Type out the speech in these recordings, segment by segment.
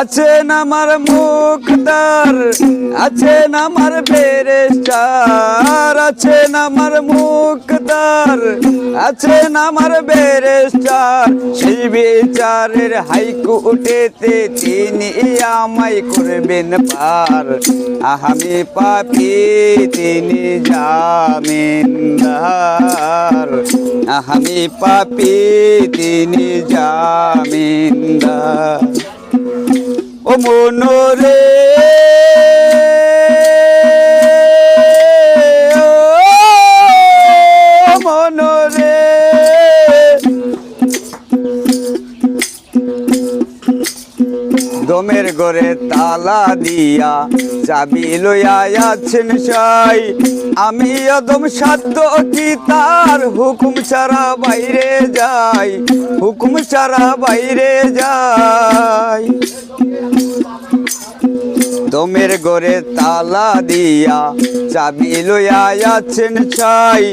আছেন আমার মুখদার আছেন আমার বেরেস্টার আছেন আমার মুখদার আছেন আমার বেরেস্টার সেই বিচারের হাইকোর্টেতে তিনি আমায় করবেন পার। আমি পাপি, তিনি জামিনদার। আমি পাপি, তিনি জামিনদার। ও মনোরে দমের ঘরে তালা দিয়া চাবি লইয়া আছেন সাই। আমি অদম সাধ্য কি তার হুকুম ছাড়া বাইরে যাই। হুকুম ছাড়া বাইরে যাই। দমের ঘরে তালা দিয়া চাবি লইয়া আছেন চাই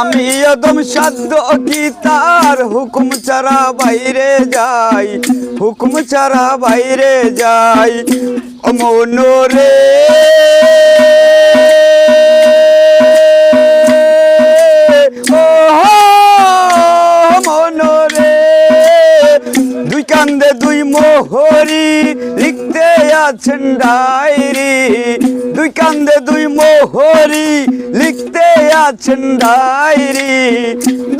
আমি দম সাধ্য কি তার হুকুম ছাড়া বাইরে যাই, হুকুম ছাড়া বাইরে যাই। মনোরে আছেন ডায়েরি দুই কান্দে দুই মোহরি লিখতে আছেন ডায়েরি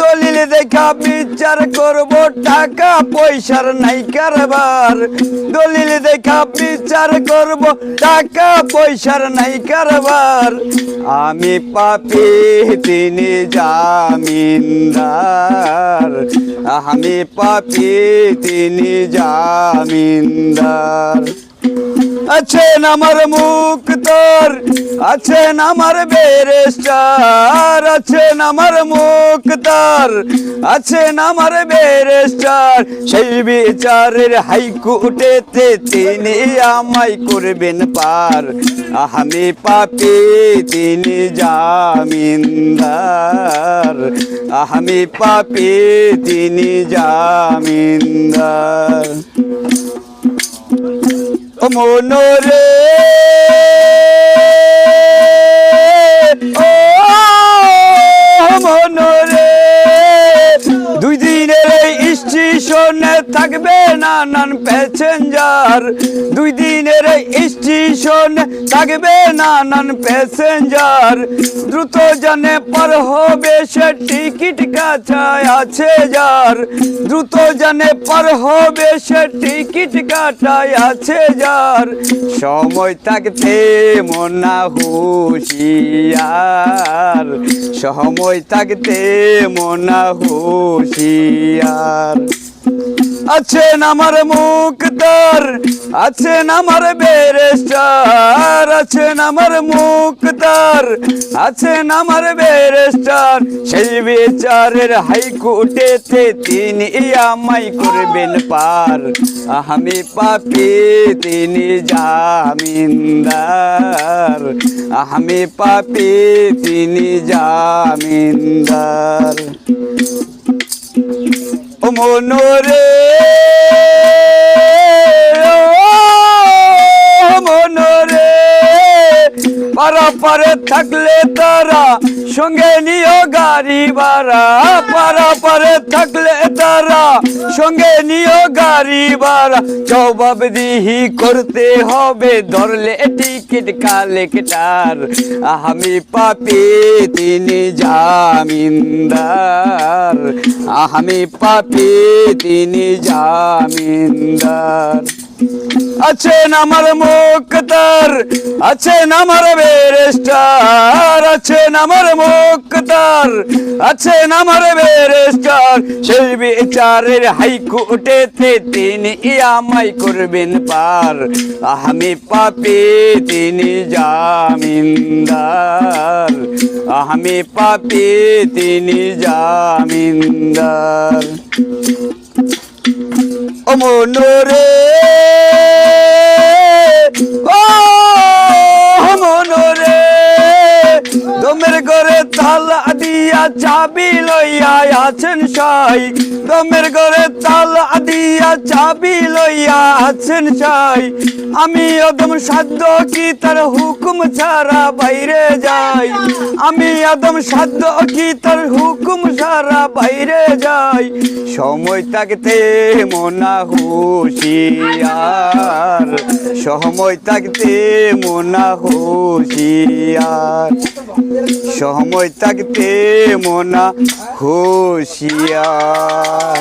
দলিল দেখা বিচার করব, টাকা পয়সার নাই কারবার। দলিল দেখা বিচার করব, টাকা পয়সার নাই কারবার। আমি পাপি, তিনি জামিনদার। আমি পাপি, তিনি জামিনদার। আছেন আমার মুক্তর আছেন আমার বেরেস্টার আছেন আমার মুক্তার আছেন আমার বেরেস্টার সেই বিচারের হাইকোর্টেতে তিনি আমায় করবেন পার। আমি পাপি, তিনি জামিনদার। আমি পাপি, তিনি জামিনদার। মনোরে। ও থাকবে নানান প্যাসেঞ্জার। দুই দিনের স্টেশনে থাকবে নানান প্যাসেঞ্জার। দ্রুত জানে পার হবে সে টিকিট কাছায় আছে যার। দ্রুত জানে পার হবে সে টিকিট কাটায় আছে যার। সময় থাকতে মনা হুশিয়ার। সময় থাকতে মনা হুশিয়ার। আছেন আমার মুক্তার আছেন আমার বেরেস্টার আছেন আমার মুক্তার আছেন আমার বেরেস্টার সেই বিচারের হাইকোর্টেতে তিনি আমায় করবেন পার। আমি পাপি, তিনি জামিনদার। আমি পাপি, তিনি জামিনদার। মনোরে পারা পারে থাকলে তারা, সঙ্গে নিও গাড়ি ভাড়া। পারা পারে থাকলে তারা, সঙ্গে নিও গাড়ি ভাড়া। জবাব দিহি করতে হবে, ধরলে টিকিট কালেক্টার। আমি পাপি, তিনি জামিনদার। আমি পাপি, তিনি জামিনদার। আছেন আমার মুক্তার, আছেন আমার বেরেস্টার, আছেন আমার মুক্তার, আছেন আমার বেরেস্টার। সেই বিচারের হাইকোর্টেতে তিনি আমায় করবেন পার। আমি পাপি, তিনি জামিনদার। আমি পাপি, তিনি জামিনদার। ও মনোরে ও মনোরে দমের ঘরে তালা দিয়া চাবি লইয়া আছেন সাই। দমের ঘরে তালা চাবি লইয়া আছেন সাই আমি অদম সাধ্য কি তার হুকুম ছাড়া বাইরে যাই? আমি আদম সাধ্য কি তার হুকুম ছাড়া বাইরে যাই? সময় থাকতে মনা হুশিয়ার। সময় থাকতে মনা হুশিয়ার। সময় থাকতে মনা হুশিয়ার।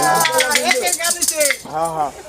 好好。